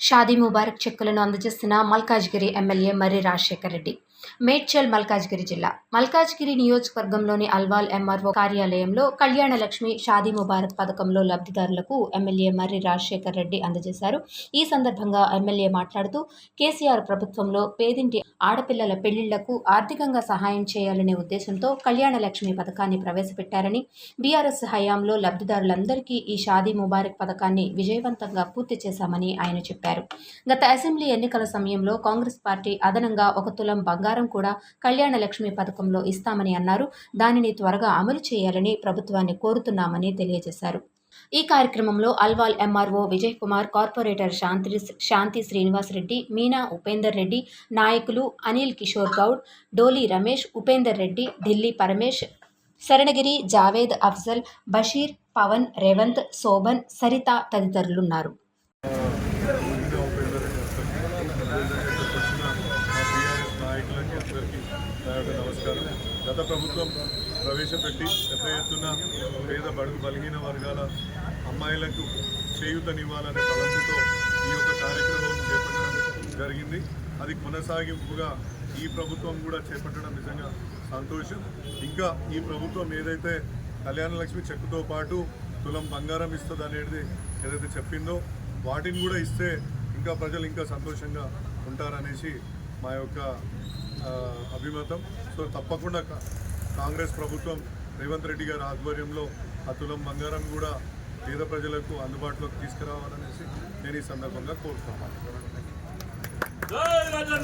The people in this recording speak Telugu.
షాదీ ముబారక్ చెక్కులను అందజేస్తున్న మల్కాజ్గిరి ఎమ్మెల్యే మర్రి రాజశేఖర్ రెడ్డి. మేడ్చల్ మల్కాజ్గిరి జిల్లా. మల్కాజ్గిరి నియోజకవర్గంలోని అల్వాల్ ఎంఆర్ఓ కార్యాలయంలో కళ్యాణ లక్ష్మి షాదీ ముబారక్ పథకంలో లబ్ధిదారులకు ఎమ్మెల్యే మర్రి రాజశేఖర్ రెడ్డి అందజేశారు. ఈ సందర్భంగా ఎమ్మెల్యే మాట్లాడుతూ కేసీఆర్ ప్రభుత్వంలో పేదింటి ఆడపిల్లల పెళ్ళిళ్ళకు ఆర్థికంగా సహాయం చేయాలనే ఉద్దేశంతో కళ్యాణ లక్ష్మి పథకాన్ని ప్రవేశపెట్టారని బీఆర్ఎస్ హయాంలో లబ్ధిదారులందరికీ ఈ షాదీ ముబారక్ పథకాన్ని విజయవంతంగా పూర్తి చేశామని ఆయన చెప్పారు. గత అసెంబ్లీ ఎన్నికల సమయంలో కాంగ్రెస్ పార్టీ అదనంగా ఒక తులం బంగారు కూడా కళ్యాణ లక్ష్మి పథకంలో ఇస్తామని అన్నారు. దానిని త్వరగా అమలు చేయాలని ప్రభుత్వాన్ని కోరుతున్నామని తెలియజేశారు. ఈ కార్యక్రమంలో అల్వాల్ ఎంఆర్ఓ విజయ్ కుమార్ కార్పొరేటర్ శాంతి శాంతి శ్రీనివాస్ రెడ్డి మీనా ఉపేందర్ రెడ్డి నాయకులు అనిల్ కిషోర్ గౌడ్ డోలి రమేష్ ఉపేందర్ రెడ్డి ఢిల్లీ పరమేష్ శరణగిరి జావేద్ అఫ్జల్ బషీర్ పవన్ రేవంత్ శోభన్ సరిత తదితరులున్నారు ఇంకా ఉపేందర్ రెడ్డి అదేవిధంగా ఇక్కడికి వచ్చిన మా బీఆర్ఎస్ నాయకులకి అందరికీ నా యొక్క నమస్కారం. గత ప్రభుత్వం ప్రవేశపెట్టి పెద్ద ఎత్తున పేద బడుగు బలహీన వర్గాల అమ్మాయిలకు చేయూతనివ్వాలనే తలంపుతో ఈ యొక్క కార్యక్రమం చేపట్టడం జరిగింది. అది కొనసాగింపుగా ఈ ప్రభుత్వం కూడా చేపట్టడం నిజంగా సంతోషం. ఇంకా ఈ ప్రభుత్వం ఏదైతే కళ్యాణ లక్ష్మి చెక్కుతో పాటు తులం బంగారం ఇస్తుంది అనేది ఏదైతే చెప్పిందో వాటిని కూడా ఇస్తే ఇంకా ప్రజలు ఇంకా సంతోషంగా ఉంటారనేసి మా యొక్క అభిమతం. సో తప్పకుండా కాంగ్రెస్ ప్రభుత్వం రేవంత్ రెడ్డి గారి ఆధ్వర్యంలో ఆ తులం బంగారం కూడా పేద ప్రజలకు అందుబాటులోకి తీసుకురావాలనేసి నేను ఈ సందర్భంగా కోరుతున్నాను.